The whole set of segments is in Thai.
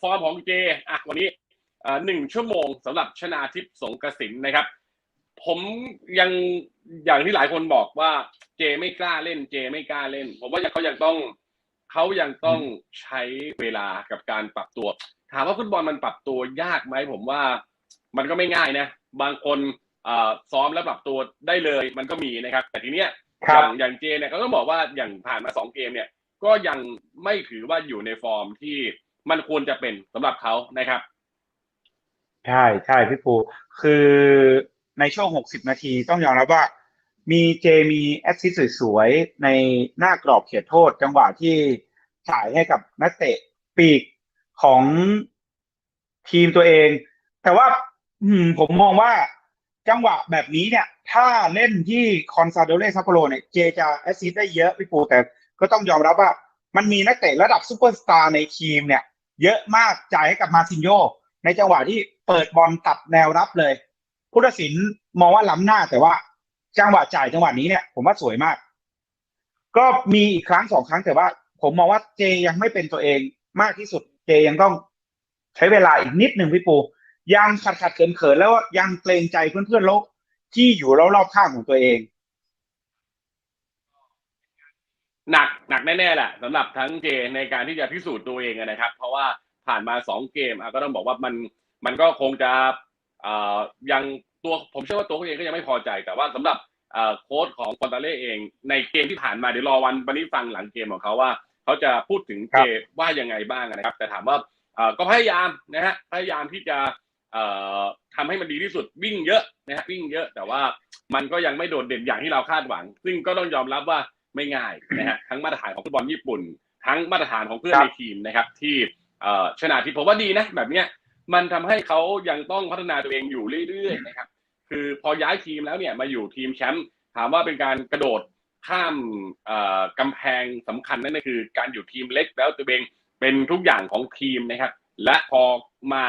ฟอร์มของเจอะวันนี้อ่าหนึ่งชั่วโมงสำหรับชนาทิพย์สงกระสินนะครับ ผมยังอย่างที่หลายคนบอกว่าเจไม่กล้าเล่นเจไม่กล้าเล่น ผมว่าเขายังต้องเขายังต้องใช้เวลากับการปรับตัว ถามว่าฟุตบอลมันปรับตัวยากไหมผมว่ามันก็ไม่ง่ายนะ บางคนอ่าซ้อมแล้วปรับตัวได้เลยมันก็มีนะครับ แต่ทีเนี้ยคอรับย่างอย่างเจเนี่ยก็ต้องบอกว่าอย่างผ่านมาสองเกมเนี่ย ก็ยังไม่ถือว่าอยู่ในฟอร์มที่ มันควรจะเป็นสำหรับเขานะครับ ใช่ใช่พี่ปูคือในช่วง 60 นาทีต้องยอมรับว่า มีเจมีแอสซิสสวยๆ ในหน้ากรอบเขตโทษ จังหวะที่จ่ายให้กับนักเตะปีกของทีมตัวเอง แต่ว่าผมมองว่าจังหวะแบบนี้เนี่ย ถ้าเล่นที่คอนซาโดเล่ซัปโปโรเนี่ยเจจะแอสซิสได้เยอะพี่ปูแต่ก็ต้องยอมรับว่า มันมีนักเตะระดับซูเปอร์สตาร์ในทีมเนี่ย เยอะมากจ่ายให้กับมาซินโย ในจังหวะที่เปิดบอลตัดแนวรับเลยผู้ตัดสินมองว่าล้ำหน้าแต่ว่า จังหวะจ่ายจังหวะนี้เนี่ย ผมว่าสวยมาก ก็มีอีกครั้งสองครั้งแต่ว่า ผมมองว่าเจยังไม่เป็นตัวเองมากที่สุด เจยังต้องใช้เวลาอีกนิดหนึ่งพี่ปู ยังขัดขัดเขินเขินแล้วยังเกรงใจเพื่อนๆโลกที่อยู่รอบๆข้างของตัวเอง หนักหนักแน่ๆแหละสำหรับทั้งเจในการที่จะพิสูจน์ตัวเองนะครับ เพราะว่าผ่านมาสองเกมอะก็ต้องบอกว่ามันมันก็คงจะเอ่อยังตัวผมเชื่อว่าตัวเขาเองก็ยังไม่พอใจ แต่ว่าสำหรับเอ่อโค้ชของฟอนตาเล่เองในเกมที่ผ่านมาเดี๋ยวรอวันวันนี้ฟังหลังเกมของเขาว่าเขาจะพูดถึงครัเจบว่ายังไงบ้างนะครับ แต่ถามว่าเอ่อก็พยายามนะฮะพยายามที่จะเอ่อทำให้มันดีที่สุดวิ่งเยอะนะฮะวิ่งเยอะแต่ว่ามันก็ยังไม่โดดเด่นอย่างที่เราคาดหวัง ซึ่งก็ต้องยอมรับว่า ไม่ง่ายนะฮะทั้งมาตรฐานของฟุตบอลญี่ปุ่น ทั้งมาตรฐานของเพื่อนครับในทีมนะครับ ที่เอ่อชนะที่ผมว่าดีนะ แบบเนี้ยมันทำให้เขายังต้องพัฒนาตัวเองอยู่เรื่อยๆนะครับ คือพอย้ายทีมแล้วเนี่ยมาอยู่ทีมแชมป์ถามว่าเป็นการกระโดดข้ามเอ่อกำแพงสำคัญนั่นก็คือการอยู่ทีมเล็กแล้วตัวเองเป็นทุกอย่างของทีมนะครับ และพอมา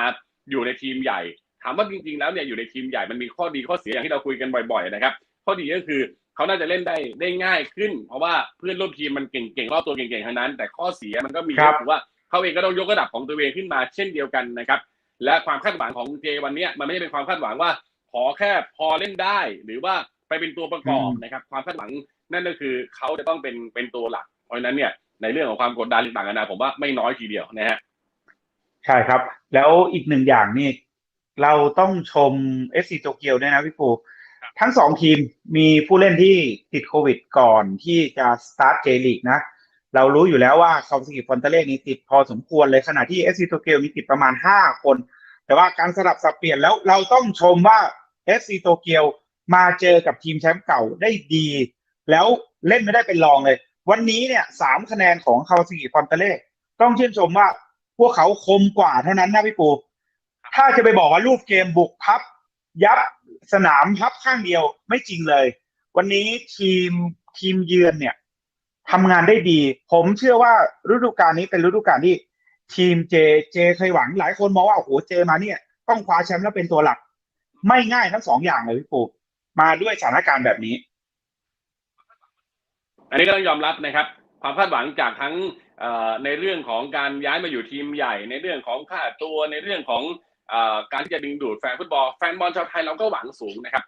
อยู่ในทีมใหญ่ ถามว่าจริงๆแล้วเนี่ยอยู่ในทีมใหญ่มันมีข้อดีข้อเสียอย่างที่เราคุยกันบ่อย ๆ นะครับ ข้อดีก็คือ เขาน่าจะเล่นได้ได้ง่ายขึ้น เพราะว่าเพื่อนร่วมทีมมันเก่งๆรอบตัวเก่งๆทั้งนั้น แต่ข้อเสียมันก็มีครับก็คือว่าเขาเองก็ต้องยกระดับของตัวเองขึ้นมาเช่นเดียวกันนะครับ และความคาดหวังของเจวันเนี้ยมันไม่ใช่เป็นความคาดหวังว่าขอแค่พอเล่นได้ หรือว่าไปเป็นตัวประกอบอืมนะครับ ความคาดหวังนั่นก็คือเขาจะต้องเป็นเป็นตัวหลัก เพราะฉะนั้นเนี่ยในเรื่องของความกดดันต่างๆนานาผมว่าไม่น้อยทีเดียวนะฮะใช่ครับ แล้วอีกหนึ่งอย่างนี่เราต้องชม FC โตเกียวด้วยนะพี่ปูครับ ทั้งสองทีมมีผู้เล่นที่ติดโควิดก่อนที่จะสตาร์ทเจลีกนะ เรารู้อยู่แล้วว่าคาวาซากิฟอนเตเล่นี้ติดพอสมควรเลยขณะที่ FC โตเกียวมีติดประมาณ 5 คน แต่ว่าการสลับสับเปลี่ยนแล้วเราต้องชมว่า FC โตเกียวมาเจอกับทีมแชมป์เก่าได้ดี แล้วเล่นไม่ได้เป็นรองเลย วันนี้เนี่ยสามคะแนนของคาวาซากิฟอนเตเล่ต้องชื่นชมว่าพวกเขาคมกว่าเท่านั้นนะพี่ปู ถ้าจะไปบอกว่ารูปเกมบุกพับ ยับ สนามพับข้างเดียวไม่จริงเลย วันนี้ทีมทีมเยือนเนี่ยทำงานได้ดี ผมเชื่อว่าฤดูกาลนี้เป็นฤดูกาลที่ ทีมเจเจเคยหวังหลายคนมองว่าโอ้โหเจมาเนี่ย ต้องคว้าแชมป์แล้วเป็นตัวหลัก ไม่ง่ายทั้งสองอย่างเลยพี่ปูมาด้วยสถานการณ์แบบนี้ อันนี้ก็ต้องยอมรับนะครับ ความคาดหวังจากทั้งเอ่อในเรื่องของการย้ายมาอยู่ทีมใหญ่ ในเรื่องของค่าตัวในเรื่องของ การที่จะดึงดูดแฟนฟุตบอลแฟนบอลชาวไทยเราก็หวังสูงนะครับ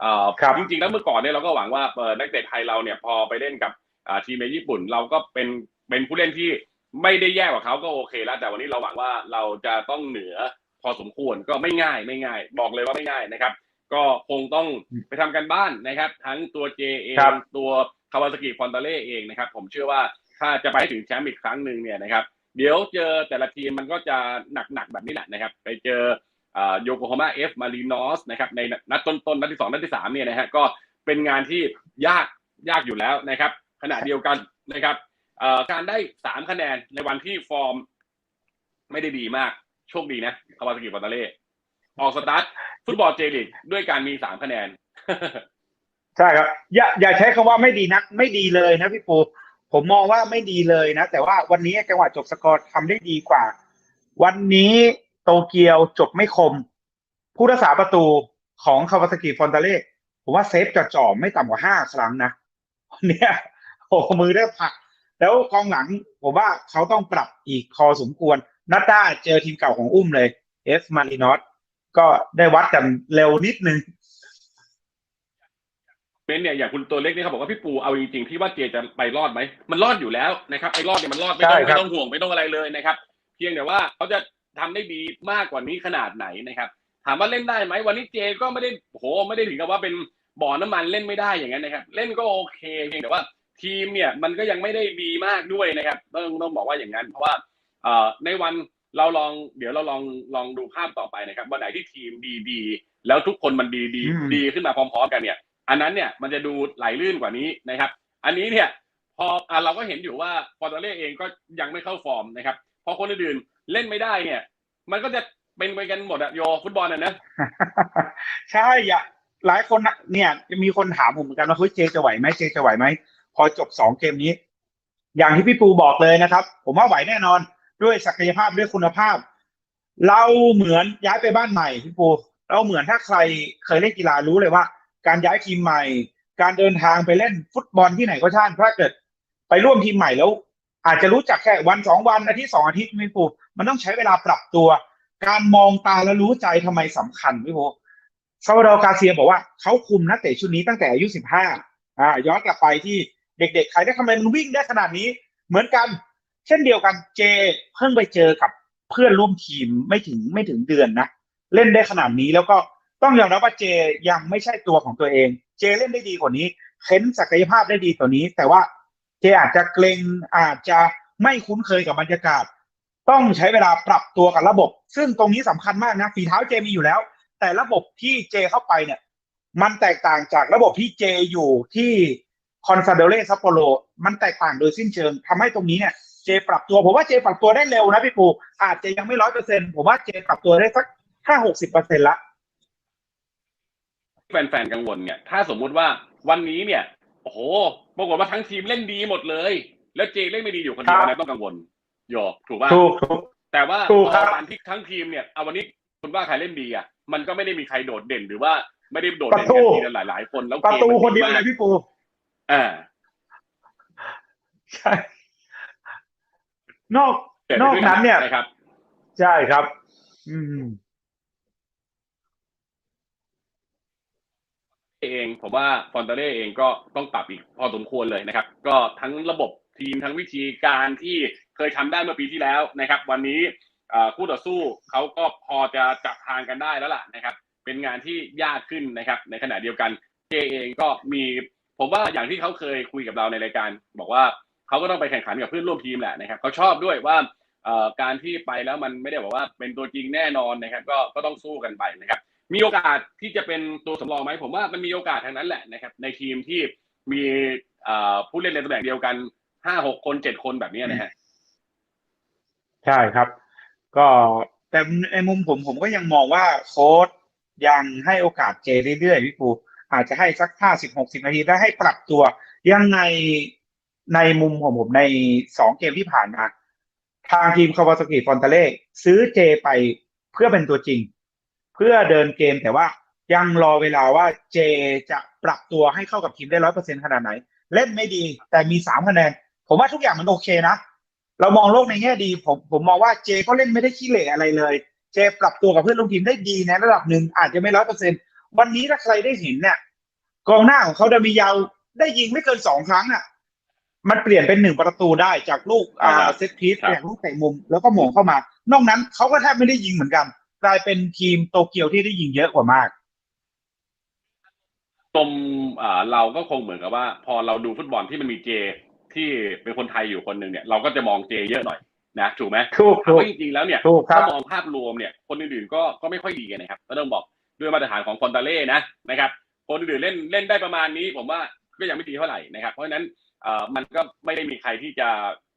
เอ่อครับจริงๆแล้วเมื่อก่อนเนี่ยเราก็หวังว่าเอ่อนักเตะไทยเราเนี่ยพอไปเล่นกับอ่าทีมในญี่ปุ่น เราก็เป็นเป็นผู้เล่นที่ไม่ได้แย่กว่าเขาก็โอเคแล้วแต่วันนี้เราหวังว่าเราจะต้องเหนือพอสมควรก็ไม่ง่ายไม่ง่าย บอกเลยว่าไม่ง่ายนะครับ ก็คงต้องไปทำกันบ้านนะครับ ทั้งตัวเจเองครับตัวคาวาซากิฟอนตาเล่เองนะครับ ผมเชื่อว่าถ้าจะไปให้ถึงแชมป์อีกครั้งหนึ่งเนี่ยนะครับ เดี๋ยวเจอแต่ละทีมมันก็จะหนักๆแบบนี้แหละนะครับ ไปเจอโยโกฮาม่าเอฟมารีนอสนะครับในนัดต้นๆนัดที่สองนัดที่สามเนี่ยนะฮะก็เป็นงานที่ยากยากอยู่แล้วนะครับ ขณะเดียวกันนะครับการได้สามคะแนนในวันที่ฟอร์ม ไม่ได้ดีมากโชคดีนะคาวาซากิฟอนตาเล่ออกสตาร์ทฟุตบอลเจลีกด้วยการมีสามคะแนน ใช่ครับ อย่าอย่าใช้คำว่าไม่ดีนัก ไม่ดีเลยนะพี่ปู ผมมองว่าไม่ดีเลยนะ แต่ว่าวันนี้จังหวะจบสกอร์ทำได้ดีกว่า วันนี้โตเกียวจบไม่คม ผู้รักษาประตูของคาวาซากิฟอนตาเล่ผมว่าเซฟจ่อไม่ต่ำกว่าห้าครั้งนะวันเนี้ยโอ้มือได้ผัก แล้วกองหลัง ผมว่าเขาต้องปรับอีกพอสมควรนัดด้าเจอทีมเก่าของอุ้มเลย เอสมารินอสก็ได้วัดกันเร็วนิดนึง เมนต์เนี่ยอย่างคุณตัวเล็กเนี่ยเขาบอกว่าพี่ปูเอาจริงๆพี่ว่าเจจะไปรอดไหมมันรอดอยู่แล้วนะครับไอ้รอดเนี่ยมันรอดไม่ต้องใช่ครับไม่ต้องห่วงไม่ต้องอะไรเลยนะครับ เพียงแต่ว่าเขาจะทำได้ดีมากกว่านี้ขนาดไหนนะครับ ถามว่าเล่นได้ไหมวันนี้เจก็ไม่ได้โอ้โหไม่ได้ถึงกับว่าเป็นบ่อน้ำมันเล่นไม่ได้อย่างนั้นนะครับ เล่นก็โอเคเพียงแต่ว่าทีมเนี่ยมันก็ยังไม่ได้ดีมากด้วยนะครับต้องต้องบอกว่าอย่างนั้น เพราะว่าเอ่อในวันเราลองเดี๋ยวเราลองลองดูภาพต่อไปนะครับวันไหนที่ทีมดีดีๆแล้วทุกคนมันดีดีอืมดีขึ้นมาพร้อมๆกันเนี่ย อันนั้นเนี่ยมันจะดูไหลลื่นกว่านี้นะครับ อันนี้เนี่ยพออเราก็เห็นอยู่ว่าฟอร์ตเล่เองก็ยังไม่เข้าฟอร์มนะครับพอคนอื่นเล่นไม่ได้เนี่ย มันก็จะเป็นไปกันหมดอะโยฟุตบอลอะนะใช่อะหลายคนเนี่ยจะมีคนถามผมเหมือนกันว่าเฮ้ยเจจะไหวไหมเจจะไหวไหมพอจบสองเกมนี้ อย่างที่พี่ปูบอกเลยนะครับ ผมว่าไหวแน่นอนด้วยศักยภาพด้วยคุณภาพ เราเหมือนย้ายไปบ้านใหม่พี่ปูเราเหมือนถ้าใครเคยเล่นกีฬารู้เลยว่า การย้ายทีมใหม่ การเดินทางไปเล่นฟุตบอลที่ไหนก็ช่างถ้าเกิด ไปร่วมทีมใหม่แล้ว อาจจะรู้จักแค่วันสองวันอาทิตย์สองอาทิตย์พี่ปูมันต้องใช้เวลาปรับตัว การมองตาแล้วรู้ใจทำไมสำคัญพี่ปูซาวาดอร์กาเซียบอกว่าเขาคุมนักเตะชุดนี้ตั้งแต่อายุ15อ่าย้อนกลับไปที่เด็กๆใครได้ทำไมมันวิ่งได้ขนาดนี้เหมือนกัน เช่นเดียวกันเจเพิ่งไปเจอกับเพื่อนร่วมทีมไม่ถึงไม่ถึงเดือนนะ เล่นได้ขนาดนี้แล้วก็ ต้องยอมรับว่าเจยังไม่ใช่ตัวของตัวเอง เจเล่นได้ดีกว่านี้เค้นศักยภาพได้ดีกว่านี้ แต่ว่าเจอาจจะเกรงอาจจะไม่คุ้นเคยกับบรรยากาศ ต้องใช้เวลาปรับตัวกับระบบ ซึ่งตรงนี้สำคัญมากนะฝีเท้าเจมีอยู่แล้ว แต่ระบบที่เจเข้าไปเนี่ย มันแตกต่างจากระบบที่เจอยู่ที่คอนซาเดเลซัปโปโรมันแตกต่างโดยสิ้นเชิงทำให้ตรงนี้เนี่ยเจปรับตัวผมว่าเจปรับตัวได้เร็วนะพี่ปูอาจจะยังไม่ร้อยเปอร์เซ็นผมว่าเจปรับตัวได้สักห้าหกสิบเปอร์เซ็นละ แฟนๆกังวลเนี่ยถ้าสมมุติว่าวันนี้เนี่ยโอ้โหปรากฏว่าทั้งทีมเล่นดีหมดเลย แล้วเจเล่นไม่ดีอยู่คนเดียวครับนะต้องกังวลโยถูกป่ะถูกถูกแต่ว่าถูกพครัอบการที่ทั้งทีมเนี่ยเอาวันนี้คุณว่าใครเล่นดีอะมันก็ไม่ได้มีใครโดดเด่นหรือว่าไม่ได้โดดเด่นประตูกันทีละหลายๆคนแล้วประตูกมมัคนเดียวมากเลยพี่ปูอ่าใช่นอกแต่นอกนั้นเนี่ยนะครับใช่ครับ อืม เองผมว่าฟอนเตเล่เองก็ต้องปรับอีกพอสมควรเลยนะครับ ก็ทั้งระบบทีมทั้งวิธีการที่เคยทำได้เมื่อปีที่แล้วนะครับ วันนี้คู่ต่อสู้เขาก็พอจะจับทางกันได้แล้วล่ะนะครับ เป็นงานที่ยากขึ้นนะครับ ในขณะเดียวกันเจเองก็มีผมว่าอย่างที่เขาเคยคุยกับเราในรายการ บอกว่าเขาก็ต้องไปแข่งขันกับเพื่อนร่วมทีมแหละนะครับเขาชอบด้วยว่าการที่ไปแล้วมันไม่ได้บอกว่าเป็นตัวจริงแน่นอนนะครับ ก็ก็ต้องสู้กันไปนะครับ มีโอกาสที่จะเป็นตัวสำรองไหมผมว่ามันมีโอกาสทางนั้นแหละนะครับ ในทีมที่มีเอ่อผู้เล่นในตำแหน่งเดียวกันห้าหกคนเจ็ดคนแบบนี้นะฮะใช่ครับ ก็แต่ในมุมผมผมก็ยังมองว่าโค้ชยังให้โอกาสเจเรื่อยๆพี่ปูอาจจะให้สักห้าสิบหกสิบนาทีได้ให้ปรับตัว ยังไงในมุมของผมในสองเกมที่ผ่านมา ทางทีมคาวาซากิฟอนตาเล่ซื้อเจไปเพื่อเป็นตัวจริง เพื่อเดินเกมแต่ว่ายังรอเวลาว่าเจจะปรับตัวให้เข้ากับทีมได้ร้อยเปอร์เซ็นขนาดไหน เล่นไม่ดีแต่มีสามคะแนน ผมว่าทุกอย่างมันโอเคนะ เรามองโลกในแง่ดี ผมผมมองว่าเจก็เล่นไม่ได้ขี้เหร่อะไรเลย เจปรับตัวกับเพื่อนร่วมทีมได้ดีในระดับหนึ่งอาจจะไม่ร้อยเปอร์เซ็นวันนี้ถ้าใครได้เห็นเนี่ยกองหน้าของเขาดามิยาวได้ยิงไม่เกินสองครั้งอะ มันเปลี่ยนเป็นหนึ่งประตูได้จากลูกอ่าครับเซตพีซครับจากลูกเตะมุมแล้วก็หม่งเข้ามานอกนั้นเขาก็แทบไม่ได้ยิงเหมือนกัน กลายเป็นทีมโตเกียวที่ได้ยิงเยอะกว่ามากตมอ่าเราก็คงเหมือนกับว่า พอเราดูฟุตบอลที่มันมีเจ ที่เป็นคนไทยอยู่คนหนึ่งเนี่ยเราก็จะมองเจเยอะหน่อยนะถูกไหมถูกถามถูกว่าจริงๆแล้วเนี่ยถูกครับถ้ามองภาพรวมเนี่ย คนอื่นๆก็ก็ไม่ค่อยดีกันนะครับก็ต้องบอกด้วยมาตรฐานของฟอนตาเล่นะนะครับ คนอื่นๆเล่นเล่นได้ประมาณนี้ ผมว่าก็ยังไม่ดีเท่าไหร่นะครับ เพราะฉะนั้นเอ่อมันก็ไม่ได้มีใครที่จะ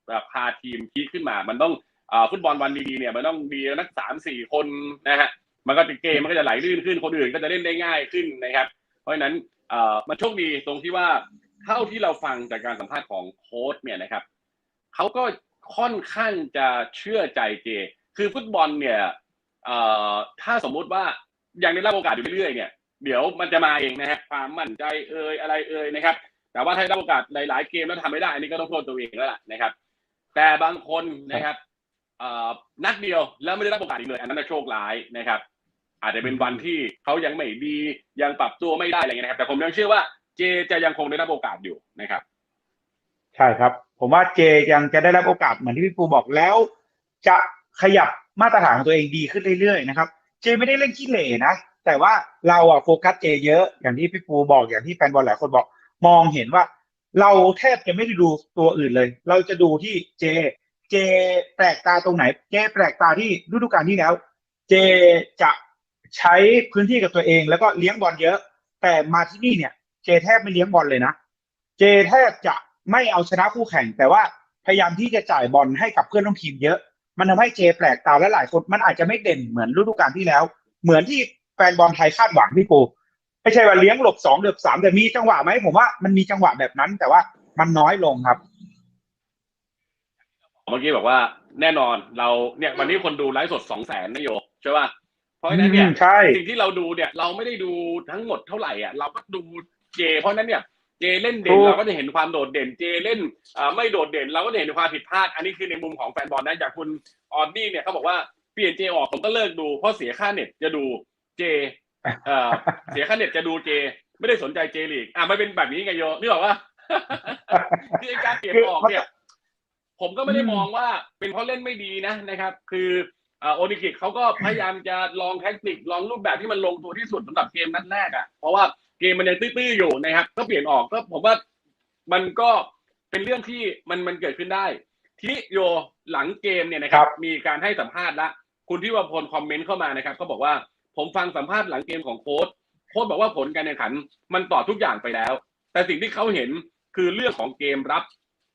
เอ่อพาทีมพีคขึ้นมา มันต้องเอ่อ ฟุตบอลวันดีๆเนี่ยมันต้องดีนักสามสี่คนนะฮะมันก็จะเกมมันก็จะไหลลื่นขึ้นคนอื่นก็จะเล่นได้ง่ายขึ้นนะครับ เพราะฉะนั้นเอ่อมันโชคดีตรงที่ว่าเท่าที่เราฟังจากการสัมภาษณ์ของโค้ชเนี่ยนะครับเขาก็ค่อนข้างจะเชื่อใจเจ คือฟุตบอลเนี่ยเอ่อถ้าสมมุติว่ายังได้รับโอกาสอยู่เรื่อยๆเนี่ยเดี๋ยวมันจะมาเองนะฮะความมั่นใจเอ่ยอะไรเอ่ยนะครับ แต่ว่าถ้าได้รับโอกาสหลายๆเกมแล้วทำไม่ได้อันนี้ก็ต้องโทษตัวเองแล้วล่ะนะครับ แต่บางคนนะครับ นัดเดียวแล้วไม่ได้รับโอกาสอีกเลย อันนั้นนะโชคร้ายนะครับ อาจจะเป็นวันที่เขายังไม่ดียังปรับตัวไม่ได้อะไรเงี้ยนะครับ แต่ผมยังเชื่อว่าเจจะยังคงได้รับโอกาสอยู่นะครับ ใช่ครับ ผมว่าเจยังจะได้รับโอกาสเหมือนที่พี่ปูบอกแล้ว จะขยับมาตรฐานของตัวเองดีขึ้นเรื่อยๆนะครับ เจไม่ได้เล่นขี้เหร่นะแต่ว่าเราอะโฟกัสเจเยอะอย่างที่พี่ปูบอกอย่างที่แฟนบอลหลายคนบอก มองเห็นว่า เราแทบจะไม่ได้ดูตัวอื่นเลย เราจะดูที่เจ เจแปลกตาตรงไหน เจแปลกตาที่ฤดูกาลที่แล้ว เจจะใช้พื้นที่กับตัวเอง แล้วก็เลี้ยงบอลเยอะ แต่มาที่นี่เนี่ย เจแทบไม่เลี้ยงบอลเลยนะ เจแทบจะไม่เอาชนะคู่แข่ง แต่ว่าพยายามที่จะจ่ายบอลให้กับเพื่อนร่วมทีมเยอะ มันทำให้เจแปลกตาและหลายคนมันอาจจะไม่เด่นเหมือนฤดูกาลที่แล้ว เหมือนที่แฟนบอลไทยคาดหวังพี่ปูไม่ใช่ว่าเลี้ยงหลบสองหลบสามแต่มีจังหวะไหมผมว่ามันมีจังหวะแบบนั้นแต่ว่ามันน้อยลงครับ เมื่อกี้บอกว่าแน่นอนเราเนี่ยวันนี้คนดูไลฟ์สดสองแสนนะโยใช่ป่ะเพราะฉะนั้นเนี่ยอืมใช่สิ่งที่เราดูเนี่ยเราไม่ได้ดูทั้งหมดเท่าไหร่อะเราก็ดูเจ เพราะฉะนั้นเนี่ยเจเล่นเด่นถูกเราก็จะเห็นความโดดเด่นเจเล่นอ่าไม่โดดเด่น เราก็จะเห็นความผิดพลาด อันนี้คือในมุมของแฟนบอลนะอย่างคุณออดดี้เนี่ยเขาบอกว่าเปลี่ยนเจออกผมก็เลิกดูเพราะเสียค่าเน็ตจะดูเจเอ่อเสียค่าเน็ตจะดูเจ ไม่ได้สนใจเจลีกอะมันเป็นแบบนี้ไงโยนึกออกว่าที่ไอ้การเปลี่ยนออกเนี่ย ผมก็ไม่ได้มองว่าเป็นเพราะเล่นไม่ดีนะนะครับ คืออ่าโอนิกิเขาก็พยายามจะลองแท็กติกลองรูปแบบที่มันลงตัวที่สุดสำหรับเกมนัดแรกอะเพราะว่าเกมมันยังตื้อๆอยู่นะครับ ก็เปลี่ยนออกก็ผมว่ามันก็เป็นเรื่องที่มันมันเกิดขึ้นได้ ทีนี้โยหลังเกมเนี่ยนะครับ มีการให้สัมภาษณ์ละคุณที่วพลคอมเมนต์เข้ามานะครับก็บอกว่าผมฟังสัมภาษณ์หลังเกมของโค้ชโค้ชบอกว่าผลการแข่งขัน มันตอบทุกอย่างไปแล้ว แต่สิ่งที่เขาเห็นคือเรื่องของเกมรับ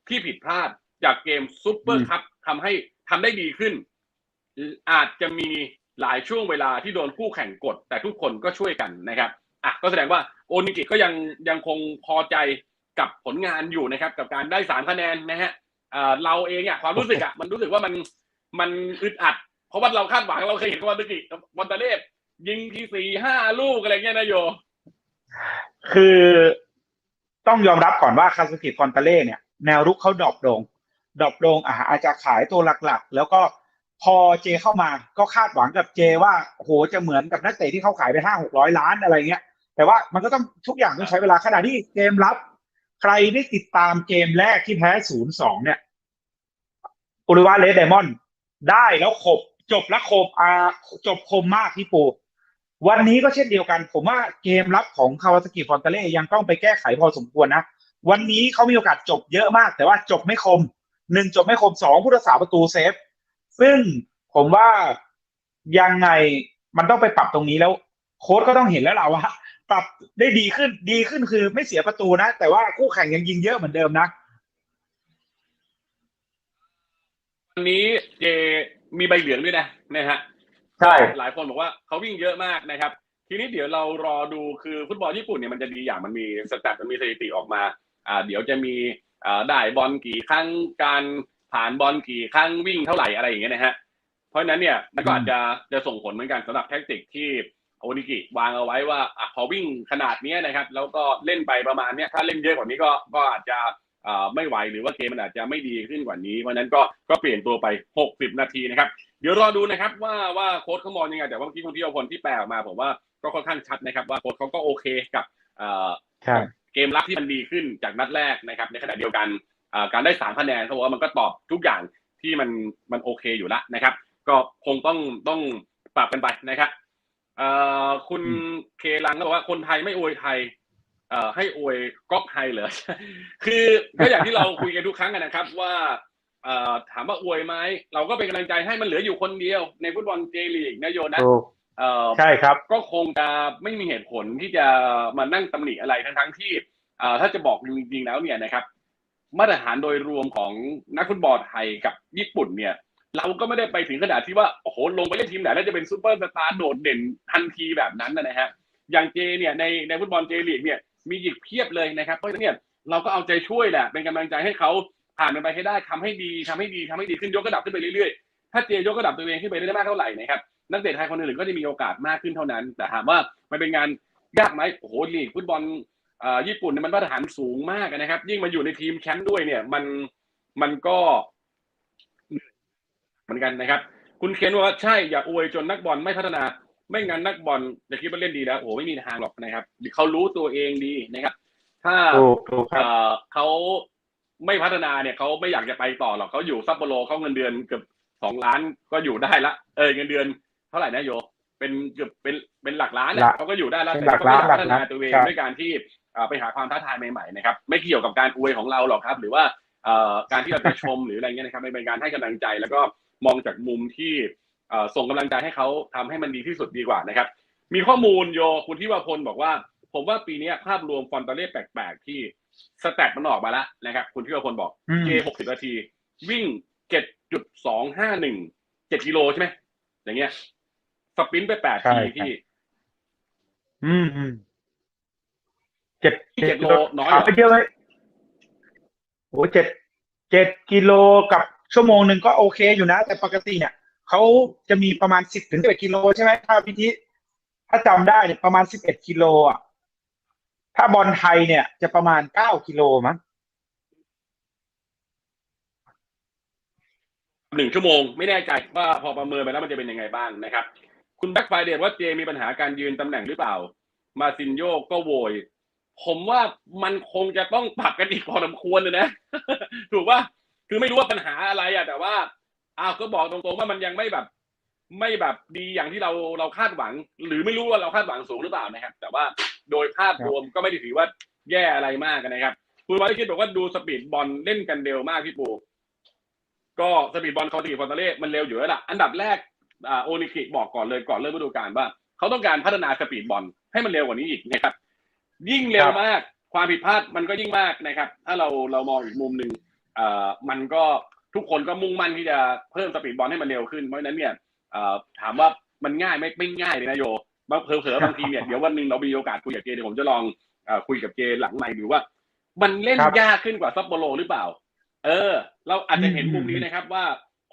ที่ผิดพลาด จากเกมซุปเปอร์คัพทำให้ทำได้ดีขึ้น อาจจะมีหลายช่วงเวลาที่โดนคู่แข่งกด แต่ทุกคนก็ช่วยกันนะครับอะก็แสดงว่าโอนิกิก็ยังยังคงพอใจกับผลงานอยู่นะครับ กับการได้สามคะแนนนะฮะอ่าเราเองอะความรู้สึกอะมันรู้สึกว่ามันมันอึดอัด เพราะว่าเราคาดหวังเราเคยเห็นกับวันตะกี้วันตะเลฟยิงทีสี่ห้าลูกอะไรเงี้ยนะโย คือต้องยอมรับก่อนว่าคาสกิฟอนตาเล่เนี่ย แนวรุกเขาดรอปลง ดรอปลงอ่าอาจจะขายตัวหลักๆ แล้วก็พอเจเข้ามาก็คาดหวังกับเจว่าโหจะเหมือนกับนักเตะที่เขาขายไปห้าหกร้อยล้านอะไรเงี้ย แต่ว่ามันก็ต้องทุกอย่างต้องใช้เวลาขณะที่เกมรับ ใครได้ติดตามเกมแรกที่แพ้ศูนย์สองเนี่ยอุริวาเลสไดมอนด์ได้แล้วขบจบและคมอ่าจบคมมากพี่ปูวันนี้ก็เช่นเดียวกัน ผมว่าเกมรับของคาวาซากิฟอนตเล่ยังต้องไปแก้ไขพอสมควรนะวันนี้เขามีโอกาสจบเยอะมาก แต่ว่าจบไม่คม หนึ่งจบไม่คมสองผู้รักษาประตูเซฟ ซึ่งผมว่ายังไงมันต้องไปปรับตรงนี้แล้ว โค้ชก็ต้องเห็นแล้วล่ะว่าปรับได้ดีขึ้นดีขึ้นคือไม่เสียประตูนะ แต่ว่าคู่แข่งยังยิงเยอะเหมือนเดิมนะวันนี้เจมีใบเหลืองด้วยนะนะฮะใช่หลายคนบอกว่าเขาวิ่งเยอะมากนะครับ ทีนี้เดี๋ยวเรารอดูคือฟุตบอลญี่ปุ่นเนี่ยมันจะดีอย่างมันมีสแตทมันมีสถิติออกมา อ่า เดี๋ยวจะมีอ่า ได้บอลกี่ครั้งการผ่านบอลกี่ครั้งวิ่งเท่าไหร่อะไรอย่างเงี้ยนะฮะเพราะฉะนั้นเนี่ยมันก็อาจจะจะส่งผลเหมือนกันสำหรับแท็กติกที่โอนิกิวางเอาไว้ว่าอพอวิ่งขนาดนี้นะครับ แล้วก็เล่นไปประมาณเนี้ยถ้าเล่นเยอะกว่านี้ก็ก็อาจจะไม่ไหวหรือว่าเกมมันอาจจะไม่ดีขึ้นกว่านี้เพราะนั้นก็ก็เปลี่ยนตัวไป 60 นาทีนะครับ เดี๋ยวรอดูนะครับว่าว่าโค้ชเขามองยังไง แต่ว่าเมื่อกี้คุณที่เอาพลที่แปลออกมาผมว่าก็ค่อนข้างชัดนะครับ ว่าโค้ชเขาก็โอเคกับ เอ่อใช่เกมรับที่มันดีขึ้นจากนัดแรกนะครับ ในขณะเดียวกันอ่าการได้สามคะแนนเขาบอกว่ามันก็ตอบทุกอย่างที่มันมันโอเคอยู่แล้วนะครับ ก็คงต้องต้องปรับกันไปนะครับเอ่อคุณอืมเคลังก็บอกว่าคนไทยไม่อวยไทยเอ่อให้อวยก๊อปไทยเหรอคือก็อย่างที่เราคุยกันทุกครั้งกันนะครับ ว่าเอ่อถามว่าอวยไหมเราก็เป็นกำลังใจให้มันเหลืออยู่คนเดียว ในฟุตบอลเจลีกนะโยนะถูกเอ่อ ใช่ครับก็คงจะไม่มีเหตุผลที่จะมานั่งตำหนิอะไรทั้งทั้งๆที่เอ่อถ้าจะบอกจริงๆแล้วเนี่ยนะครับ มาตรฐานโดยรวมของนักฟุตบอลไทยกับญี่ปุ่นเนี่ยเราก็ไม่ได้ไปถึงขนาดที่ว่าโอ้โหลงไปเล่นทีมไหนแล้วจะเป็นซูเปอร์สตาร์โดดเด่นทันทีแบบนั้นนะฮะอย่างเจเนี่ยในในฟุตบอลเจลีกเนี่ยมีอีกเพียบเลยนะครับเพราะฉะนั้นเนี่ยเราก็เอาใจช่วยแหละเป็นกำลังใจให้เขาผ่านมันไปให้ได้ทำให้ดีทำให้ดีทำให้ดีขึ้นยกระดับขึ้นไปเรื่อยๆ ถ้าเจยกระดับตัวเองขึ้นไปได้มากเท่าไหร่นะครับ นักเตะไทยคนอื่นก็จะมีโอกาสมากขึ้นเท่านั้น แต่ถามว่ามันเป็นงานยากไหมโอ้โหลีกฟุตบอลเอ่อญี่ปุ่นเนี่ยมันมาตรฐานสูงมากนะครับ ยิ่งมาอยู่ในทีมแชมป์ด้วยเนี่ย มันมันก็เหมือนกันนะครับ คุณเคนบอกว่าใช่อย่าอวยจนนักบอลไม่พัฒนา ไม่งั้นนักบอลจะคิดว่าเล่นดีแล้วโอ้โหไม่มีทางหรอกนะครับเขารู้ตัวเองดีนะครับ ถ้าถูกถูกครับเอ่อเขาไม่พัฒนาเนี่ยเขาไม่อยากจะไปต่อหรอกเขาอยู่ซัปโปโรเขาเงินเดือนเกือบสองล้านก็อยู่ได้ละ เออเงินเดือนเท่าไหร่นะโย เป็นเกือบเป็นเป็นหลักล้านหลัอะกเขาก็อยู่ได้แล้วเป็นแต่หลักเขาไม่อยากล้านพัฒนาหลักล้านตัวเองครับด้วยการที่เอ่อไปหาความท้าทายใหม่ๆนะครับ ไม่เกี่ยวกับการอวยของเราหรอกครับ หรือว่าเอ่อการที่เราจะชมหรืออะไรเงี้ยนะครับมันเป็นการให้กำลังใจ แล้วก็มองจากมุมที่เอ่อส่งกำลังใจให้เขาทำให้มันดีที่สุดดีกว่านะครับ มีข้อมูลโยคุณที่วาพลบอกว่า ผมว่าปีนี้ภาพรวมฟอนตาเล่แปลกๆ ที่สแตทมันออกมาแล้วนะครับ คุณที่วาพลบอกอืมเจหกสิบนาที วิ่งเจ็ดจุดสองห้าหนึ่งเจ็ดกิโลใช่ไหมอย่างเงี้ย สปรินต์ไปแปดใช่ทีครับที่ อืมอืมเจ็ดเจ็ดโลน้อยถามไปเยอะไหมโอ้เจ็ดเจ็ดกิโลกับชั่วโมงหนึ่งก็โอเคอยู่นะ แต่ปกติเนี่ยเขาจะมีประมาณสิบถึงสิบเอ็ดกิโลใช่ไหมถ้าพิธีถ้าจำได้เนี่ยประมาณสิบเอ็ดกิโลอะถ้าบอลไทยเนี่ยจะประมาณเก้ากิโลมั้งหนึ่งชั่วโมงไม่แน่ใจว่าพอประเมินไปแล้วมันจะเป็นยังไงบ้างนะครับ คุณแบ็คไฟเดย์ว่าเจมีปัญหาการยืนตำแหน่งหรือเปล่า มาซินโยก็โวย ผมว่ามันคงจะต้องปรับกันอีกพอสมควรเลยนะ ถูกว่าคือไม่รู้ว่าปัญหาอะไรอะแต่ว่าอ้าวก็บอกตรงๆว่ามันยังไม่แบบ ไม่แบบดีอย่างที่เราเราคาดหวัง หรือไม่รู้ว่าเราคาดหวังสูงหรือเปล่านะครับ แต่ว่าโดยภาพรวมก็ไม่ได้ถือว่าแย่อะไรมากนะครับ คุณวาริคิดบอกว่าดูสปีดบอลเล่นกันเร็วมากพี่ปูก็สปีดบอลคอร์ติฟอนเตเล่มันเร็วอยู่แล้วล่ะ อันดับแรก โอนิกิบอกก่อนเลยก่อนเริ่มฤดูกาลว่าเขาต้องการพัฒนาสปีดบอลให้มันเร็วกว่านี้อีกนะครับ ยิ่งเร็วมากความผิดพลาดมันก็ยิ่งมากนะครับ ถ้าเราเรามองอีกมุมหนึ่งเอ่อมันก็ทุกคนก็มุ่งมั่นที่จะเพิ่มสปีดบอลให้มันเร็วขึ้นเพราะฉะนั้นเนี่ยเอ่อถามว่ามันง่ายไหมไม่ง่ายเลยนะโยบางเผลอๆบางทีเนี่ยเดี๋ยววันหนึ่งเรามีโอกาสคุยกับเจเดี๋ยวผมจะลองเอ่อคุยกับเจหลังใหม่ดูว่า มันเล่นครับยากขึ้นกว่าซัปโปโรหรือเปล่า เออ เราอาจจะเห็นอืมมุมนี้นะครับว่า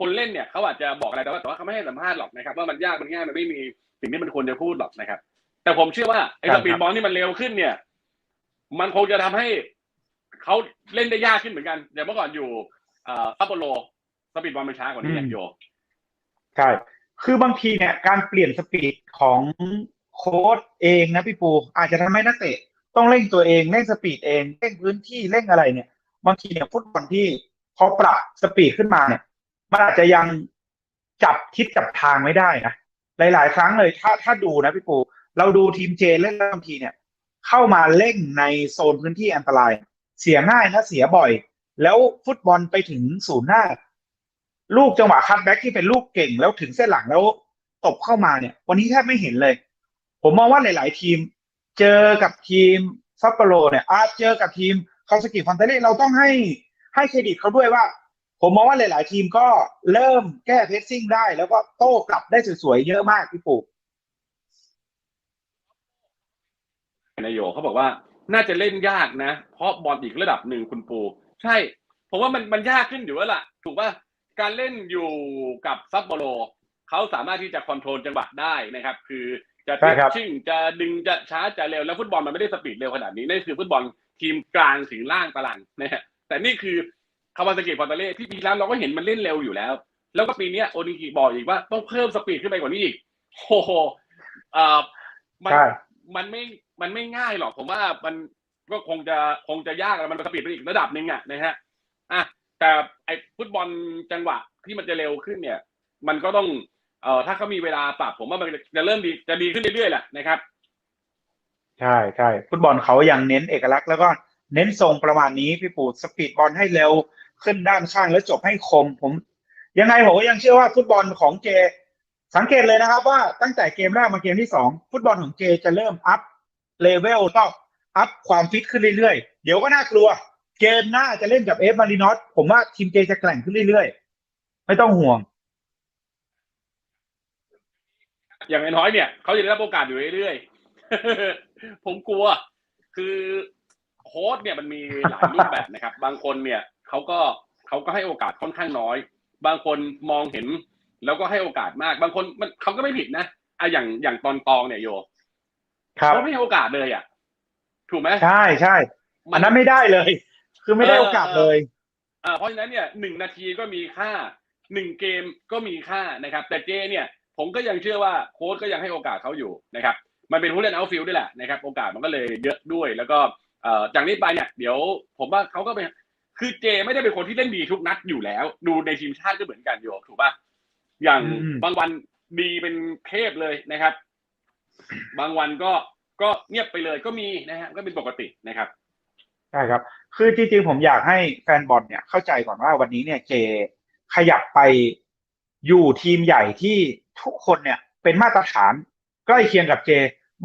คนเล่นเนี่ยเขาอาจจะบอกอะไรแต่ว่าแต่ว่าเขาไม่ให้สัมภาษณ์หรอกนะครับว่ามันยากมันง่ายมันไม่มีสิ่งที่มันควรจะพูดหรอกนะครับ แต่ผมเชื่อว่าไอ้ครัสบปีดบอลที่มันเร็วขึ้นเนี่ย มันคงจะทำให้เขาเล่นได้ยากขึ้นเหมือนกันอย่างเมื่อก่อนอยู่เอ่อซัปโปโรสปีดบอลมันช้ากว่านี้แหละโยใช่คือบางทีเนี่ยการเปลี่ยนสปีดของโค้ชเองนะพี่ปู อาจจะทำให้นักเตะต้องเร่งตัวเองเร่งสปีดเองเร่งพื้นที่เร่งอะไรเนี่ยบางทีเนี่ยฟุตบอลที่พอปรับสปีดขึ้นมาเนี่ย มันอาจจะยังจับทิศจับทางไม่ได้นะหลาย ๆ ครั้งเลยถ้าถ้าดูนะพี่ปูเราดูทีมเจเล่นบางทีเนี่ย เข้ามาเร่งในโซนพื้นที่อันตราย เสียง่ายนะเสียบ่อย แล้วฟุตบอลไปถึงศูนย์หน้า ลูกจังหวะคัตแบ็กที่เป็นลูกเก่งแล้วถึงเส้นหลังแล้วตบเข้ามาเนี่ย วันนี้แทบไม่เห็นเลย ผมมองว่าหลาย ๆ ทีม เจอกับทีมซัปโปโรเนี่ยอาจเจอกับทีมคาสกิฟอนเตเล่เราต้องให้ให้เครดิตเขาด้วยว่า ผมมองว่าหลาย ๆ ทีมก็เริ่มแก้เพสซิ่งได้ แล้วก็โต้กลับได้สวย ๆ เยอะมากพี่ปู่นายโยเขาบอกว่าน่าจะเล่นยากนะ เพราะบอลอีกระดับหนึ่งคุณปู ใช่ผมว่ามันมันยากขึ้นอยู่แล้วล่ะ ถูกป่ะการเล่นอยู่กับซัปโปโรเขาสามารถที่จะคอนโทรลจังหวะได้นะครับ คือจะใช่ครับชิ่งจะดึงจะช้าจะเร็วแล้วฟุตบอลมันไม่ได้สปีดเร็วขนาดนี้นั่นคือฟุตบอลทีมกลางถึงล่างตารางนะฮะแต่นี่คือคาวาซากิฟอนตาเล่ที่ปีแล้วเราก็เห็นมันเล่นเร็วอยู่แล้ว แล้วก็ปีเนี้ยโอนิกิบอกอีกว่าต้องเพิ่มสปีดขึ้นไปกว่านี้อีกโอ้โหเอ่อมันใช่มันไม่มันไม่ง่ายหรอกผมว่ามันก็คงจะคงจะยากแล้วมันสปีดไปอีกระดับหนึ่งอะนะฮะอะแต่ไอ้ฟุตบอลจังหวะที่มันจะเร็วขึ้นเนี่ย มันก็ต้องเอ่อถ้าเขามีเวลาปรับผมว่ามันจะเริ่มดีจะดีขึ้นเรื่อยๆแหละนะครับ ใช่ใช่ฟุตบอลเขายังเน้นเอกลักษณ์แล้วก็เน้นทรงประมาณนี้พี่ปู่สปีดบอลให้เร็ว ขึ้นด้านข้างแล้วจบให้คม ผม ยังไงผมก็ยังเชื่อว่าฟุตบอลของเจ สังเกตเลยนะครับ ว่าตั้งแต่เกมแรกมาเกมที่สองฟุตบอลของเจจะเริ่มอัพเลเวลก็อัพความฟิตขึ้นเรื่อยๆ เดี๋ยวก็น่ากลัว เกมหน้าจะเล่นกับเอฟมารินอสผมว่าทีมเจจะแกร่งขึ้นเรื่อยๆ ไม่ต้องห่วง อย่างน้อยเนี่ยเขาจะได้รับโอกาสอยู่เรื่อยๆ ผมกลัว คือโค้ชเนี่ยมันมีหลายรูปแบบนะครับ บางคนเนี่ย เขาก็เขาก็ให้โอกาสค่อนข้างน้อย บางคนมองเห็น แล้วก็ให้โอกาสมาก บางคนมันเขาก็ไม่ผิดนะอะอย่างอย่างตอนตองเนี่ยโยครับเขาไม่ให้โอกาสเลยอะ ถูกไหมใช่ใช่อันนั้นไม่ได้เลย คือไม่ได้โอกาสเลยอ่าเพราะฉะนั้นเนี่ยหนึ่งนาทีก็มีค่าหนึ่งเกมก็มีค่านะครับ แต่เจเนี่ย ผมก็ยังเชื่อว่าโค้ชก็ยังให้โอกาสเขาอยู่นะครับ มันเป็นผู้เล่นเอาฟิลด้วยแหละนะครับ โอกาสมันก็เลยเยอะด้วย แล้วก็เอ่อจากนี้ไปเนี่ย เดี๋ยวผมว่าเขาก็เป็น คือเจไม่ได้เป็นคนที่เล่นดีทุกนัดอยู่แล้ว ดูในทีมชาติก็เหมือนกันโยถูกป่ะอย่างอืมบางวันดีเป็นเทพเลยนะครับ บางวันก็ก็เงียบไปเลยก็มีนะฮะก็เป็นปกตินะครับใช่ครับ คือจริงๆผมอยากให้แฟนบอลเนี่ยเข้าใจก่อนว่าวันนี้เนี่ยเจขยับไปอยู่ทีมใหญ่ที่ทุกคนเนี่ยเป็นมาตรฐานใกล้เคียงกับเจ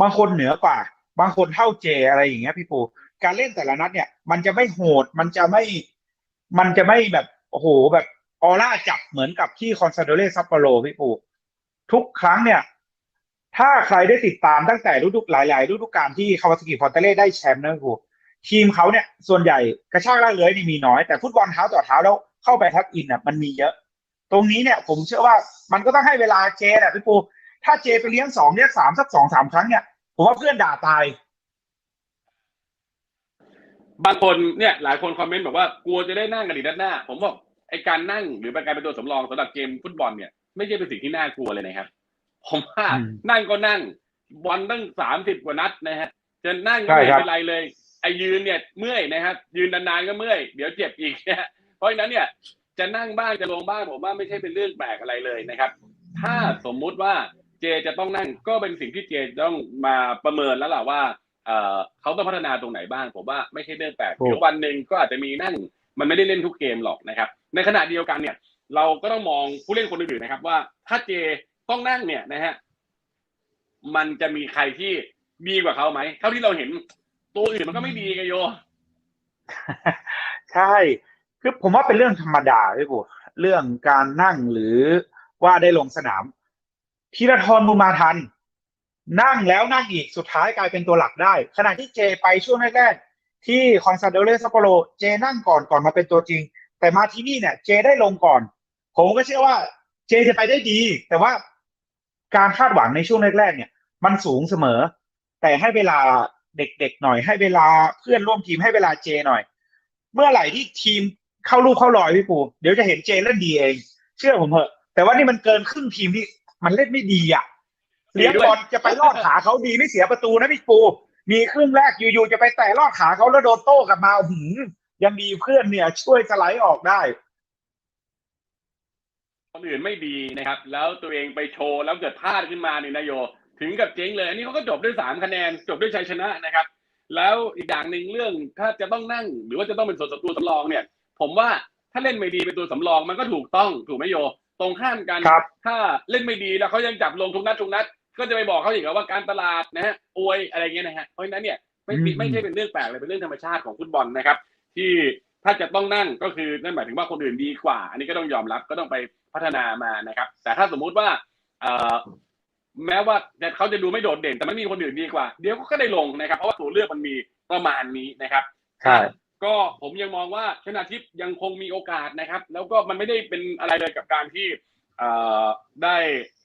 บางคนเหนือกว่า บางคนเท่าเจอะไรอย่างเงี้ยพี่ปู การเล่นแต่ละนัดเนี่ย มันจะไม่โหดมันจะไม่ มันจะไม่แบบโอ้โหแบบออร่าจับเหมือนกับที่คอนซาโดเรซัปโปโรพี่ปูทุกครั้งเนี่ย ถ้าใครได้ติดตามตั้งแต่ฤดูหลายๆฤดูกาลที่คาวาซากิฟอนเตเล่ได้แชมป์นะพี่ปูทีมเขาเนี่ย ส่วนใหญ่กระชากลากเลื้อยนี่มีน้อยแต่ฟุตบอลเท้าต่อเท้าแล้วเข้าไปทักอินอะมันมีเยอะ ตรงนี้เนี่ยผมเชื่อว่ามันก็ต้องให้เวลาเจแหละพี่ปูถ้าเจไปเลี้ยงสองเลี้ยงสามสักสองสามครั้งเนี่ยผมว่าเพื่อนด่าตาย บางคนเนี่ยหลายคนคอมเมนต์บอกว่ากลัวจะได้นั่งกันอีกด้านหน้า ผมบอกไอการนั่งหรือการเป็นตัวสำรองสำหรับเกมฟุตบอลเนี่ยไม่ใช่เป็นสิ่งที่น่ากลัวเลยนะครับผมว่าอืมนั่งก็นั่งบอลตั้งสามสิบกว่านัดนะฮะจะนั่งก็ใช่ไม่ครับเป็นไรเลย ไอยืนเนี่ยเมื่อยนะครับยืนนานๆก็เมื่อยเดี๋ยวเจ็บอีกนะฮะเพราะฉะนั้นเนี่ยจะนั่งบ้างจะลงบ้างผมว่าไม่ใช่เป็นเรื่องแปลกอะไรเลยนะครับ ถ้าสมมุติว่าเจจะต้องนั่งก็เป็นสิ่งที่เจต้องมาประเมินแล้วล่ะว่า เอ่อเขาต้องพัฒนาตรงไหนบ้าง ผมว่าไม่ใช่เรื่องแปลกถูกเดี๋ยววันหนึ่งก็อาจจะมีนั่ง มันไม่ได้เล่นทุกเกมหรอกนะครับ ในขณะเดียวกันเนี่ย เราก็ต้องมองผู้เล่นคนอื่นๆนะครับ ว่าถ้าเจต้องนั่งเนี่ยนะฮะมันจะมีใครที่ดีกว่าเขาไหมเท่าที่เราเห็นตัวอื่นมันก็ไม่ดีไงโย ใช่ คือผมว่าเป็นเรื่องธรรมดาพี่ปูเรื่องการนั่งหรือว่าได้ลงสนามธีรทรบุญมาทัน นั่งแล้วนั่งอีกสุดท้ายกลายเป็นตัวหลักได้ ขณะที่เจไปช่วงแรกๆที่คอนซาโดเรซัปโปโรเจนั่งก่อนก่อนมาเป็นตัวจริง แต่มาที่นี่เนี่ย เจได้ลงก่อน ผมก็เชื่อว่าเจจะไปได้ดี แต่ว่าการคาดหวังในช่วงแรกๆเนี่ย มันสูงเสมอ แต่ให้เวลาเด็กๆหน่อยให้เวลาเพื่อนร่วมทีมให้เวลาเจหน่อย เมื่อไหร่ที่ทีมเข้าลูกเข้ารอยพี่ปูเดี๋ยวจะเห็นเจเล่นดีเอง เชื่อผมเถอะ แต่ว่านี่มันเกินครึ่งทีมที่มันเล่นไม่ดีอะ เลี้ยงบอลจะไปลอดขาเขาดีไม่เสียประตูนะพี่ปู มีครึ่งแรกอยู่ๆจะไปแตะลอดขาเขาแล้วโดนโต้กลับมาหืมยังดีเพื่อนเนี่ย ช่วยสไลด์ออกได้คนอื่นไม่ดีนะครับ แล้วตัวเองไปโชว์แล้วเกิดพลาดขึ้นมาเนี่ยนายโย ถึงกับเจ๊งเลย อันนี้เขาก็จบด้วยสามคะแนน จบด้วยชัยชนะนะครับ แล้วอีกอย่างหนึ่งเรื่องถ้าจะต้องนั่ง หรือว่าจะต้องเป็นส่วนตัวสำรองเนี่ย ผมว่าถ้าเล่นไม่ดีเป็นตัวสำรองมันก็ถูกต้องถูกไหมโย ตรงข้ามกันครับถ้าเล่นไม่ดีแล้วเขายังจับลงทุกนัดทุกนัด ก็จะไปบอกเขาอีกว่าการตลาดนะฮะอวยอะไรเงี้ยนะฮะเพราะฉะนั้นเนี่ยไม่อืมไม่ใช่เป็นเรื่องแปลกเลยเป็นเรื่องธรรมชาติของฟุตบอลนะครับ ที่ถ้าจะต้องนั่งก็คือนั่นหมายถึงว่าคนอื่นดีกว่า อันนี้ก็ต้องยอมรับก็ต้องไปพัฒนามานะครับ แต่ถ้าสมมุติว่าเอ่อแม้ว่าเขาจะดูไม่โดดเด่น แต่มันมีคนอื่นดีกว่า เดี๋ยวก็ได้ลงนะครับเพราะว่าตัวเลือกมันมีประมาณนี้นะครับใช่ก็ผมยังมองว่าชนะทิพย์ยังคงมีโอกาสนะครับ แล้วก็มันไม่ได้เป็นอะไรเลยกับการที่เอ่อได้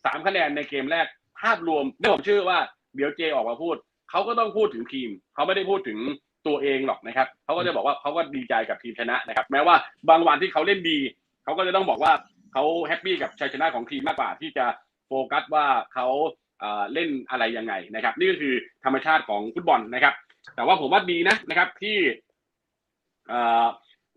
สามคะแนนในเกมแรก ภาพรวมเนี่ผมเชื่อว่าเดี๋ยวเจออกมาพูดเขาก็ต้องพูดถึงทีมเขาไม่ได้พูดถึงตัวเองหรอกนะครับเขาก็จะบอกว่าเขาก็ดีใจกับทีมชนะนะครับ แม้ว่าบางวันที่เขาเล่นดีเขาก็จะต้องบอกว่าเขาแฮปปี้กับชัยชนะของทีมมากกว่าที่จะโฟกัสว่าเขาเล่นอะไรยังไงนะครับ นี่ก็คือธรรมชาติของฟุตบอลนะครับ แต่ว่าผมว่าดีนะนะครับที่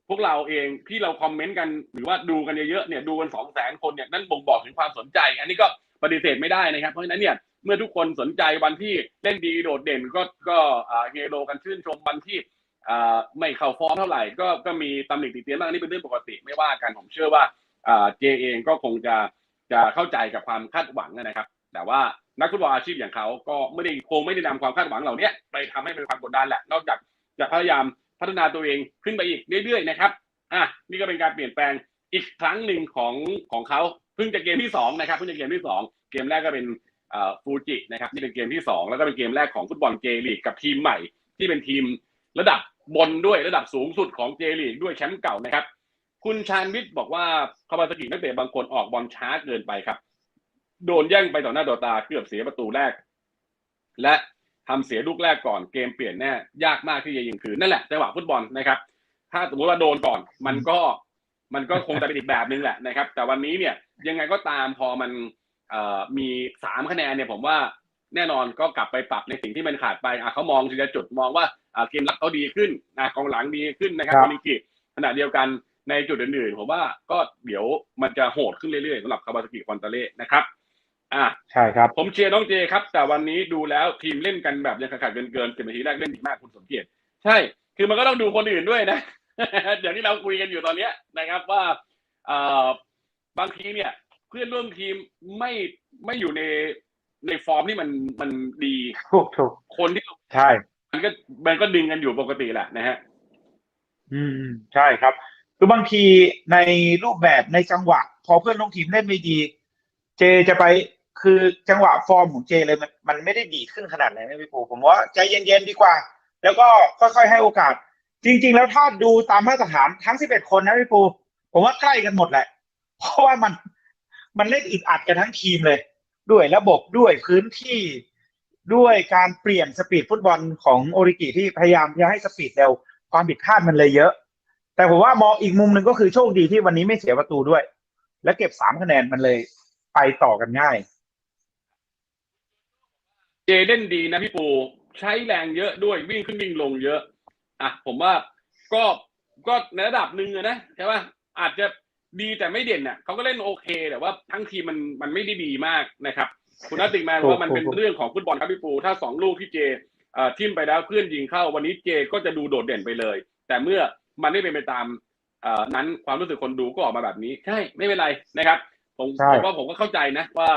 พวกเราเองที่เราคอมเมนต์กันหรือว่าดูกันเยอะๆเนี่ยดูกันสองแสนคนเนี่ยนั่นบ่งบอกถึงความสนใจ อันนี้ก็ ปฏิเสธไม่ได้นะครับ เพราะฉะนั้นเนี่ยเมื่อทุกคนสนใจวันที่เล่นดีโดดเด่นก็ก็อ่าเฮโรกันชื่นชมวันที่ไม่เข้าฟอร์มเท่าไหร่ก็ก็มีตำหนิติเตียนบ้างนี่เป็นเรื่องปกติไม่ว่ากันผมเชื่อว่าเจเองก็คงจะจะเข้าใจกับความคาดหวังนะครับ แต่ว่านักฟุตบอลอาชีพอย่างเขาก็ไม่ได้คงไม่ได้นำความคาดหวังเหล่านี้ไปทำให้เป็นความกดดันแหละนอกจากจะพยายามพัฒนาตัวเองขึ้นไปอีกเรื่อยๆนะครับอะนี่ก็เป็นการเปลี่ยนแปลงอีกครั้งหนึ่งของของเขา เพิ่งจะเกมที่สองนะครับเพิ่งจะเกมที่สองเกมแรกก็เป็นฟูจินะครับนี่เป็นเกมที่สองแล้วก็เป็นเกมแรกของฟุตบอลเจลีกกับทีมใหม่ ที่เป็นทีมระดับบนด้วยระดับสูงสุดของเจลีกด้วยแชมป์เก่านะครับ คุณชาญวิทย์บอกว่าคาวาซากินักเตะบางคนออกบอลช้าเกินไปครับ โดนแย่งไปต่อหน้าต่อตาเกือบเสียประตูแรก และทำเสียลูกแรกก่อนเกมเปลี่ยนแน่ยากมากที่จะยิงคืนนั่นแหละจังหวะฟุตบอลนะครับ ถ้าสมมติว่าโดนก่อน มันก็ มันก็คงจะเป็นอีกแบบนึงแหละนะครับ แต่วันนี้เนี่ยยังไงก็ตามพอมันเอ่อมีสามคะแนนเนี่ยผมว่าแน่นอนก็กลับไปปรับในสิ่งที่มันขาดไปอะเขามองทีละจุดมองว่าอะเกมรับเขาดีขึ้นนะกองหลังดีขึ้นนะครับครับมินิกิขณะเดียวกันในจุดอื่นๆผมว่าก็เดี๋ยวมันจะโหดขึ้นเรื่อยๆสำหรับคาวาซากิคอนตาเล่นะครับ อะใช่ครับ ผมเชียร์น้องเจครับ แต่วันนี้ดูแล้วทีมเล่นกันแบบยังขาดๆเกินๆสิบนาทีแรกเล่นดีมากคุณสมเกียรติใช่ คือมันก็ต้องดูคนอื่นด้วยนะ อย่างที่เราคุยกันอยู่ตอนเนี้ยนะครับ ว่าเอ่อบางทีเนี่ย เพื่อนร่วมทีมไม่ไม่อยู่ในในฟอร์มที่มันมันดีถูกถูกคนที่ใช่ มันก็มันก็ดึงกันอยู่ปกติแหละนะฮะ อืมใช่ครับคือบางทีในรูปแบบในจังหวะ พอเพื่อนร่วมทีมเล่นไม่ดี เจจะไปคือจังหวะฟอร์มของเจเลยมันมันไม่ได้ดีขึ้นขนาดไหนนะพี่ปูผมว่าใจเย็นๆดีกว่า แล้วก็ค่อยๆให้โอกาส จริง ๆ แล้วถ้าดูตามมาตรฐานทั้ง11คนนะพี่ปูผมว่าใกล้กันหมดแหละ เพราะว่ามันมันเล่นอึดอัดกันทั้งทีมเลย ด้วยระบบด้วยพื้นที่ด้วยการเปลี่ยนสปีดฟุตบอลของโอริกิที่พยายามจะให้สปีดเร็วความผิดพลาดมันเลยเยอะ แต่ผมว่ามองอีกมุมหนึ่งก็คือโชคดีที่วันนี้ไม่เสียประตูด้วย และเก็บสามคะแนนมันเลยไปต่อกันง่าย เจเล่นดีนะพี่ปู ใช้แรงเยอะด้วยวิ่งขึ้นวิ่งลงเยอะ อะผมว่าก็ก็ในระดับหนึ่งอะนะใช่ป่ะอาจจะดีแต่ไม่เด่นน่ะเขาก็เล่นโอเค แต่ว่าทั้งทีมมันมันไม่ได้ดีมากนะครับ คุณนัทติงแมนบอกว่ามันเป็นถูกๆเรื่องของฟุตบอลครับพี่ปู ถ้าสองลูกที่เจเอ่อทิมไปแล้วเพื่อนยิงเข้า วันนี้เจก็จะดูโดดเด่นไปเลย แต่เมื่อมันไม่เป็นไปตามเอ่อนั้นความรู้สึกคนดูก็ออกมาแบบนี้ ใช่ไม่เป็นไรนะครับผมใช่ผมว่าผมก็เข้าใจนะว่า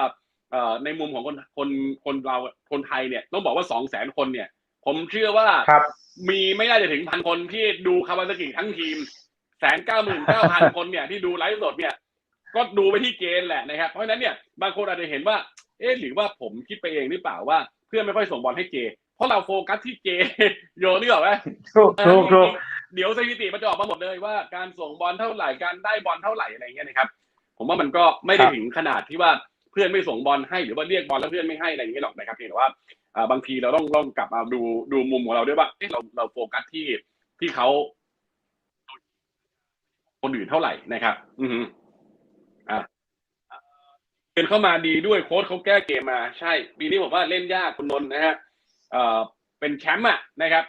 เอ่อในมุมของคนคนคนเราคนไทยเนี่ยต้องบอกว่าสองแสนคนเนี่ย ผมเชื่อว่าครับ มีไม่น่าจะถึงพันคนที่ดูคาวาซากิทั้งทีมแสนเก้าหมื่นเก้าพันคนเนี่ยที่ดูไลฟ์สดเนี่ย ก็ดูไปที่เจนแหละนะครับ เพราะฉะนั้นเนี่ยบางคนอาจจะเห็นว่า เอ๊ะหรือว่าผมคิดไปเองหรือเปล่าว่าเพื่อนไม่ค่อยส่งบอลให้เจ เพราะเราโฟกัสที่เจ โยนี่หรอกไหม ถูกถูกถูก เดี๋ยวสถิติมันจะออกมาหมดเลยว่าการส่งบอลเท่าไหร่การได้บอลเท่าไหร่อะไรเงี้ยนะครับ ผมว่ามันก็ไม่ได้ถึงขนาดที่ว่าเพื่อนไม่ส่งบอลให้หรือว่าเรียกบอลแล้วเพื่อนไม่ให้อะไรอย่างเงี้ยหรอกนะครับเพียงแต่ว่าบางทีเราต้องต้องกลับมาดูดูมุมของเราด้วยว่าเราเราโฟกัสที่ที่เขาคนอื่นเท่าไหร่นะครับ อืออะเดินเข้ามาดีด้วยโค้ชเขาแก้เกมมา ใช่ปีนี้ผมว่าเล่นยากคุณนนท์นะฮะเอ่อเป็นแชมป์อะนะครับ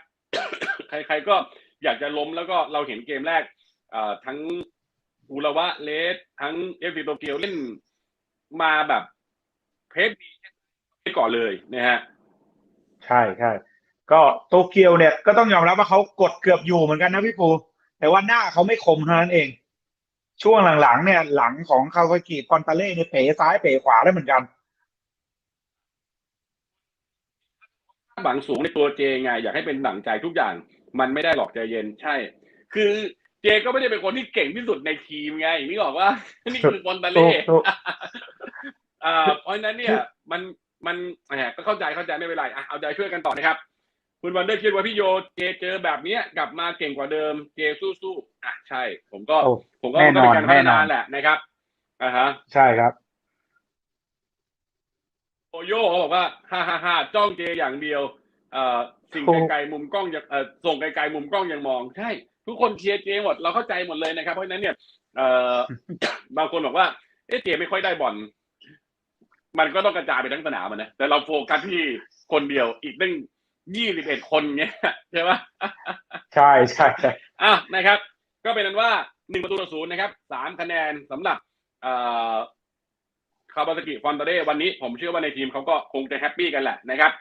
ใครๆก็อยากจะล้มแล้วก็เราเห็นเกมแรกเอ่อทั้งอูระวะเลสทั้งเอฟซีโตเกียวเล่น มาแบบเพชรดีไปก่อนเลยนะฮะใช่ใช่ก็โตเกียวเนี่ยก็ต้องยอมรับว่าเขากดเกือบอยู่เหมือนกันนะพี่ปู แต่ว่าหน้าเขาไม่คมเท่านั้นเอง ช่วงหลังๆ เนี่ย หลังของคาวากิคอนตาเล่เนี่ยเป๋ซ้ายเป๋ขวาได้เหมือนกันหวังสูงในตัวเจไง อยากให้เป็นหนังใจทุกอย่าง มันไม่ได้หรอกใจเย็นใช่ คือเจก็ไม่ได้เป็นคนที่เก่งที่สุดในทีมไงนี่บอกว่า นี่คือคนตาเล่ ถูกถูกอ่าเพราะฉะนั้นเนี่ยมันมันแหมก็เข้าใจเข้าใจไม่เป็นไรอะเอาใจช่วยกันต่อนะครับ คุณวันเดอร์คิดว่าพี่โยเจเจอแบบเนี้ยกลับมาเก่งกว่าเดิม เจสู้ๆอะใช่ ผมก็ โอ้ผมก็แน่นอนก็เป็นการพัฒแน่นนาอน แหละนะครับอ่าฮะใช่ครับ โอโย่เขาบอกว่าฮ่าฮ่าฮ่าจ้องเจอย่างเดียวเอ่อสิ่งถูกไกลๆมุมกล้องยังเอ่อส่งไกลๆมุมกล้องยังมองใช่ ทุกคนเชียร์เจหมดเราเข้าใจหมดเลยนะครับ เพราะฉะนั้นเนี่ยเอ่อบางคนบอกว่าเอ๊ะเจไม่ค่อยได้บอล มันก็ต้องกระจายไปทั้งสนามอะนะแต่เราโฟกัสที่คนเดียวอีกตั้งยี่สิบเอ็ดคนเงี้ยใช่ปะใช่ใช่ใช่อะนะครับ ก็เป็นนั้นว่าหนึ่งประตูต่อศูนย์นะครับสามคะแนนสำหรับเอ่อคาบาสกิฟอนตาเดวันนี้ผมเชื่อว่าในทีมเขาก็คงจะแฮปปี้กันแหละนะครับ